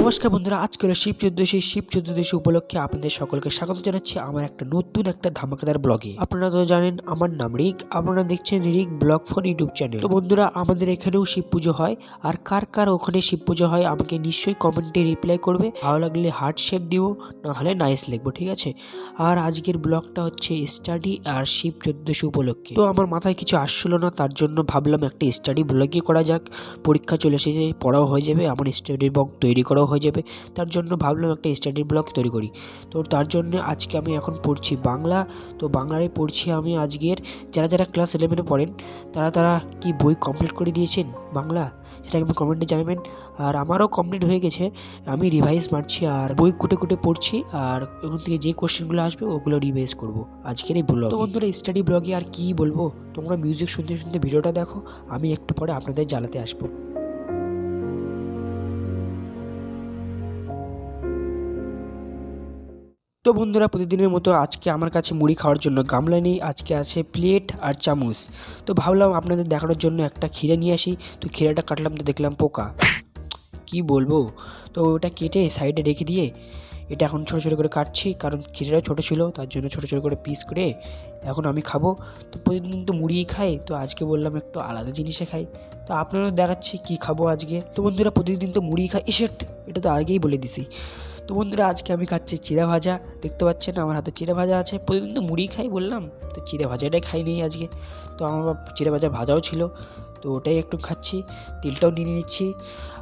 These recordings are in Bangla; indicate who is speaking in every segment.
Speaker 1: নমস্কার বন্ধুরা, আজকে হলো শিব চতুর্দশী। শিব চতুর্দশী উপলক্ষে আপনাদের সকলকে স্বাগত জানাচ্ছি আমার একটা নতুন একটা ধামাকাদার ব্লগে। আপনারা তো জানেন, আমার নাম রিক, আপনারা দেখছেন Rick blog for YouTube channel. তো বন্ধুরা, আমাদের এখানেও শিব পুজো হয়, আর কার কার ওখানে শিব পুজো হয়, আমাকে নিশ্চয়ই কমেন্টে রিপ্লাই করবে। ভালো লাগলে হার্ট শেপ দিব না হলে নাইস লিখব, ঠিক আছে? আর আজকের ব্লগটা হচ্ছে স্টাডি আর শিব চতুর্দশী উপলক্ষে। তো আমার মাথায় কিছু আসছিল না, তার জন্য ভাবলাম একটা স্টাডি ব্লগই করা যাক। পরীক্ষা চলে এসেছে, পড়াও হয়ে যাবে, আমার স্টাডি ব্লগ তৈরি করাও হয়ে যাবে। তার জন্য ভাবলাম একটা স্টাডি ব্লগ তৈরি করি। তো তার জন্য আজকে আমি এখন পড়ছি বাংলা। তো বাংলায় পড়ছি আমি আজকের। যারা যারা ক্লাস ইলেভেনে পড়েন তারা তারা কি বই কমপ্লিট করে দিয়েছেন বাংলা? সেটা আমি কমেন্টে জানাবেন। আর আমারও কমপ্লিট হয়ে গেছে। আমি রিভাইজ মারছি আর বই কুটে কুটে পড়ছি। আর ওখান থেকে যে কোশ্চেনগুলো আসবে ওগুলো রিভাইজ করব। আজকের এই ব্লগ তো বন্ধুরা স্টাডি ব্লগে আর কি বলব? তোমরা মিউজিক শুনতে শুনতে ভিডিওটা দেখো। আমি একটু পরে আপনাদের জ্বালাতে আসব। তো বন্ধুরা, প্রতিদিনের মতো আজকে আমার কাছে মুড়ি খাওয়ার জন্য গামলা নেই। আজকে আছে প্লেট আর চামচ। তো ভাবলাম আপনাদের দেখানোর জন্য একটা ক্ষীরে নিয়ে আসি। তো ক্ষীরাটা কাটলাম তো দেখলাম পোকা। কি বলব? তো ওটা কেটে সাইডে রেখে দিয়ে এটা এখন ছোটো ছোটো করে কাটছি। কারণ ক্ষীরেটা ছোটো ছিল, তার জন্য ছোটো ছোটো করে পিস করে এখন আমি খাব। তো প্রতিদিন তো মুড়িই খাই, তো আজকে বললাম একটু আলাদা জিনিসে খাই। তো আপনারা দেখাচ্ছি কি খাব আজকে। তো বন্ধুরা, প্রতিদিন তো মুড়ি খাই। এসেট এটা তো আগেই বলে দিছি। তো বন্ধুরা, আজকে আমি খাচ্ছি চিড়া ভাজা। দেখতে পাচ্ছেন, আমার হাতে চিড়া ভাজা আছে। প্রতিদিন তো মুড়ি খাই বললাম, তো চিড়া ভাজাটাই খাই নিই আজকে। তো আমার চিড়া ভাজা ভাজাও ছিল, তো ওটাই একটু খাচ্ছি, তেলটাও নিয়ে নিচ্ছি।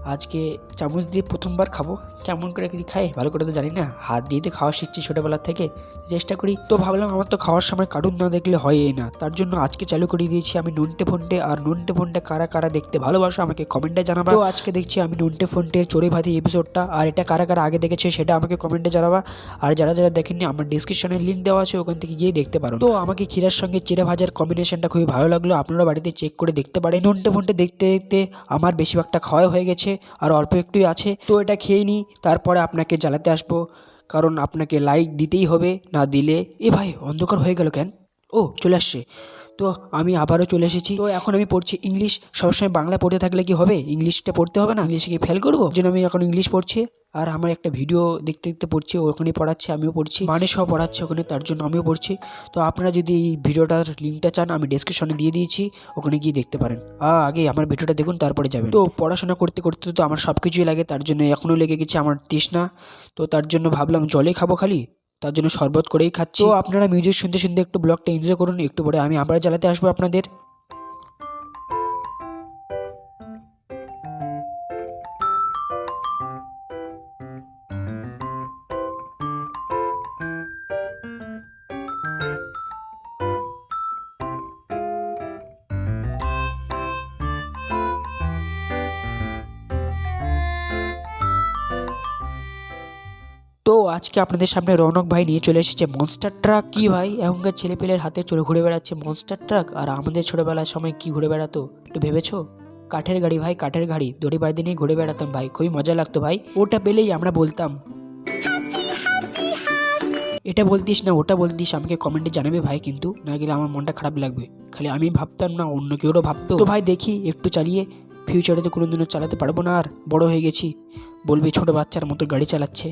Speaker 1: আজকে চামচ দিয়ে প্রথমবার খাব। কেমন করে কি খাই ভালো করে তো জানি না হাত দিয়ে তো খাওয়া শিখছি ছোটোবেলার থেকে। চেষ্টা করি। তো ভাবলাম আমার তো খাওয়ার সময় কার্টুন না দেখলে হয়ই না। তার জন্য আজকে চালু করে দিয়েছি আমি নন্টে ফোনটে। আর নন্টে ফোনটে কারা কারা দেখতে ভালোবাসো আমাকে কমেন্টে জানাবা। তো আজকে দেখছি আমি নন্টে ফোনটে চড়ে ভাতি এপিসোডটা আর এটা কারা কারা আগে দেখেছে সেটা আমাকে কমেন্টে জানাবা। আর যারা যারা দেখেননি, আমার ডিসক্রিপশনে লিঙ্ক দেওয়া আছে, ওখান থেকে গিয়ে দেখতে পারো। তো আমাকে ক্ষীরার সঙ্গে চিড়ে ভাজার কম্বিনেশনটা খুবই ভালো লাগল। আপনারা বাড়িতে চেক করে দেখতে পারেন। নন্টে ফোনটে দেখতে দেখতে আমার বেশিরভাগটা খাওয়া হয়ে গেছে। আর অল্প একটুই আছে, তো এটা খেয়ে নিই, তারপরে আপনাকে জ্বালাতে আসব। কারণ আপনাকে লাইট দিতেই হবে, না দিলে এ ভাই অন্ধকার হয়ে গেল কেন? ও, চলে আসছে। তো আমি আবারও চলে এসেছি। তো এখন আমি পড়ছি ইংলিশ। সবসময় বাংলা পড়তে থাকলে কি হবে? ইংলিশটা পড়তে হবে না? ইংলিশে কি ফেল করব? জন্য আমি এখন ইংলিশ পড়ছি। আর আমার একটা ভিডিও দেখতে দেখতে পড়ছি ওখানে পড়াচ্ছে, আমিও পড়ছি। মানে সব পড়াচ্ছে ওখানে, তার জন্য আমিও পড়ছি। তো আপনারা যদি এই ভিডিওটার লিঙ্কটা চান, আমি ডেসক্রিপশনে দিয়ে দিয়েছি, ওখানে গিয়ে দেখতে পারেন। আগে আমার ভিডিওটা দেখুন, তারপরে যাবেন। তো পড়াশোনা করতে করতে তো আমার সব কিছুই লাগে, তার জন্য এখনও লেগে গেছে আমার তৃষ্ণা। তো তার জন্য ভাবলাম, জলে খাব খালি? তার জন্য শরবত করেই খাচ্ছি। তো আপনারা মিউজিক শুনতে শুনতে একটু ব্লগটা এনজয় করুন, একটু পরে আমি আবার জ্বালাতে আসব আপনাদের। তো আজকে আপনাদের সামনে রৌনক ভাই নিয়ে চলে এসেছে মনস্টার ট্রাক কি ভাই? এখনকার ছেলেপেলের হাতে চলে ঘুরে বেড়াচ্ছে মনস্টার ট্রাক আর আমাদের ছোটোবেলার সময় কি ঘুরে বেড়াতো? একটু ভেবেছো? কাঠের গাড়ি ভাই, কাঠের গাড়ি। দড়ি বাড়ি নিয়ে ঘুরে বেড়াতাম ভাই, খুবই মজা লাগতো ভাই। ওটা পেলেই আমরা বলতাম। এটা বলতিস না, ওটা বলতিস, আমাকে কমেন্টে জানাবে ভাই কিন্তু। না গেলে আমার মনটা খারাপ লাগবে। খালি আমি ভাবতাম না, অন্য কেউরও ভাবতো। ভাই দেখি, একটু চালিয়ে। ফিউচারে তো কোনোদিনও চালাতে পারব না আর বড় হয়ে গেছি। বলবে ছোট বাচ্চার মতো গাড়ি চালাচ্ছে।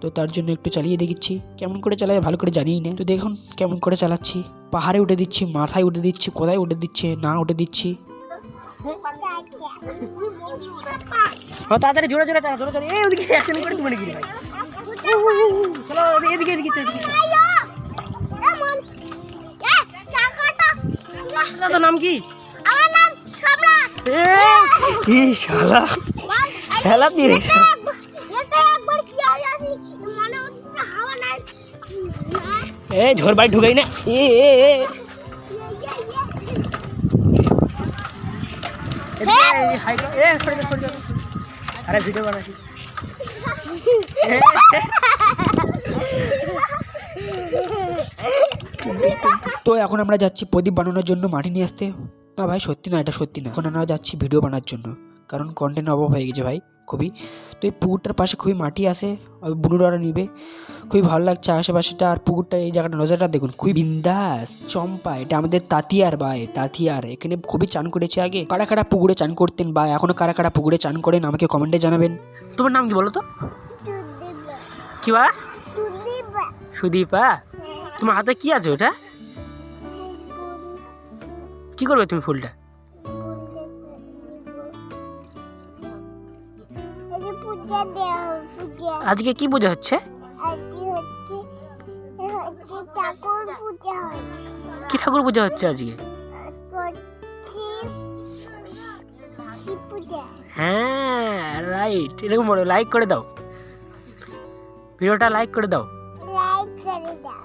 Speaker 1: তো তার জন্য একটু চালিয়ে দেখিচ্ছি। কেমন করে চালাই ভালো করে জানিই না। তো দেখুন কেমন করে চালাচ্ছি। পাহাড়ে উঠে দিচ্ছি মাথায় উঠে দিচ্ছি কোথায় উঠে দিচ্ছে না উঠে দিচ্ছি।
Speaker 2: হ্যাঁ তাড়াতাড়ি জোরে জোরে চালা জোরে জোরে। এই ওদিকে অ্যাকশন করে তুমি নাকি চলো এদিকে এদিকে এদিকে নাম কি? কি শালা খেলা দিয়ে এ ঝোর বাড়ি ঢুকাই না। এ। আরে ভিডিও বানাচ্ছি
Speaker 1: তো এখন আমরা যাচ্ছি প্রদীপ বানানোর জন্য মাটি নিয়ে আসতে। না ভাই সত্যি না এটা সত্যি না। এখন আমরা যাচ্ছি ভিডিও বানার জন্য। কারণ কন্টেন্ট অভাব হয়ে গেছে ভাই খুবই। তো এই পুকুরটার পাশে খুবই মাটি আছে বুনুরারা নিবে। খুবই ভালো লাগছে আশেপাশেটা আর পুকুরটা এই জায়গাটা নজরটা দেখুন খুবই বিন্দাস চম্পা এটা আমাদের তাতিয়ার ভাই তাতিয়ার। এখানে খুবই চান করেছে আগে। কারা কারা পুকুরে চান করতেন বা এখনও কারা কারা পুকুরে চান করেন আমাকে কমেন্টে জানাবেন।
Speaker 2: তোমার নাম কি বলো তো? কি বা সুদীপা? তোমার হাতে কি আছে ওটা? কি করবে তুমি ফুলটা? আজকে কি পূজা হচ্ছে? কি ঠাকুর পূজা হচ্ছে আজকে? হ্যাঁ রাইট এরকম বলো লাইক করে দাও। ভিডিওটা লাইক করে দাও।
Speaker 3: লাইক করে দাও।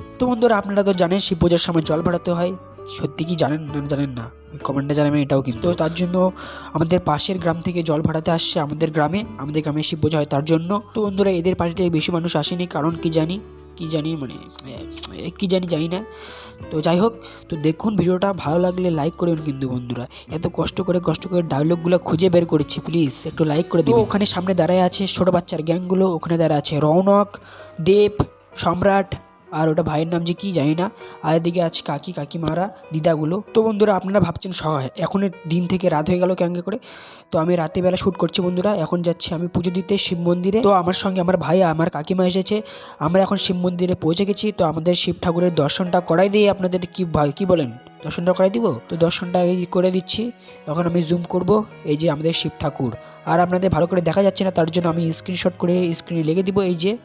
Speaker 1: তো বন্ধুরা, আপনারা তো জানেন শিব পূজার সময় জল ভাড়াতে হয়। সত্যি কি জানেন না জানেন না? কমেন্টে জানাবেন, এটাও কিন্তু। তার জন্য আমাদের পাশের গ্রাম থেকে জল ভাড়াতে আসছে আমাদের গ্রামে আমাদের গ্রামে শিব পূজা হয় তার জন্য। তো বন্ধুরা, এদের পার্টিতে বেশি মানুষ আসেনি, কারণ কি জানি? কি জানি মানে কি জানি জানি না। তো যাই হোক, তো দেখুন ভিডিওটা, ভালো লাগলে লাইক করবেন কিন্তু বন্ধুরা। এত কষ্ট করে কষ্ট করে ডায়লগগুলো খুঁজে বের করেছি প্লিজ একটু লাইক করে দিন ওখানে সামনে দাঁড়ায় আছে ছোট বাচ্চার গ্যাংগুলো ওখানে দাঁড়ায় আছে রৌনক, দেব, সম্রাট আর ওটা ভাইয়ের নাম যে কী জানি না। আর এদিকে আছে কাকি, কাকিমারা, দিদাগুলো। তো বন্ধুরা, আপনারা ভাবছেন সহায়। এখন দিন থেকে রাত হয়ে গেল ক্যাঙ্গে করে। তো আমি রাতের বেলা শ্যুট করছি বন্ধুরা। এখন যাচ্ছি আমি পুজো দিতে শিব মন্দিরে। তো আমার সঙ্গে আমার ভাই আমার কাকিমা এসেছে। আমরা এখন শিব মন্দিরে পৌঁছে গেছি। তো আমাদের শিব ঠাকুরের দর্শনটা করাই দিয়ে আপনাদের কি ভাই, কী বলেন? দর্শনটা করাই দিব? তো দর্শনটা এই করে দিচ্ছি। এখন আমি জুম করব। এই যে আমাদের শিব ঠাকুর। আর আপনাদের ভালো করে দেখা যাচ্ছে না, তার জন্য আমি স্ক্রিনশট করে স্ক্রিনে লেগে দিব। এই যে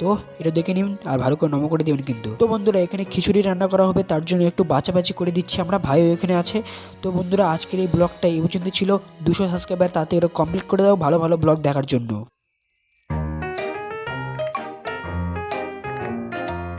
Speaker 1: তো এটা দেখে নিন আর ভালো করে নমো করে দেবেন কিন্তু। তো বন্ধুরা, এখানে খিচুড়ি রান্না করা হবে, তার জন্য একটু বাছাবাছি করে দিচ্ছি আমরা, ভাইও এখানে আছে। তো বন্ধুরা, আজকের এই ব্লগটা এই পর্যন্ত ছিল। দুশো সাবস্ক্রাইবার তাতে এটা কমপ্লিট করে দাও ভালো ভালো ব্লগ দেখার জন্য।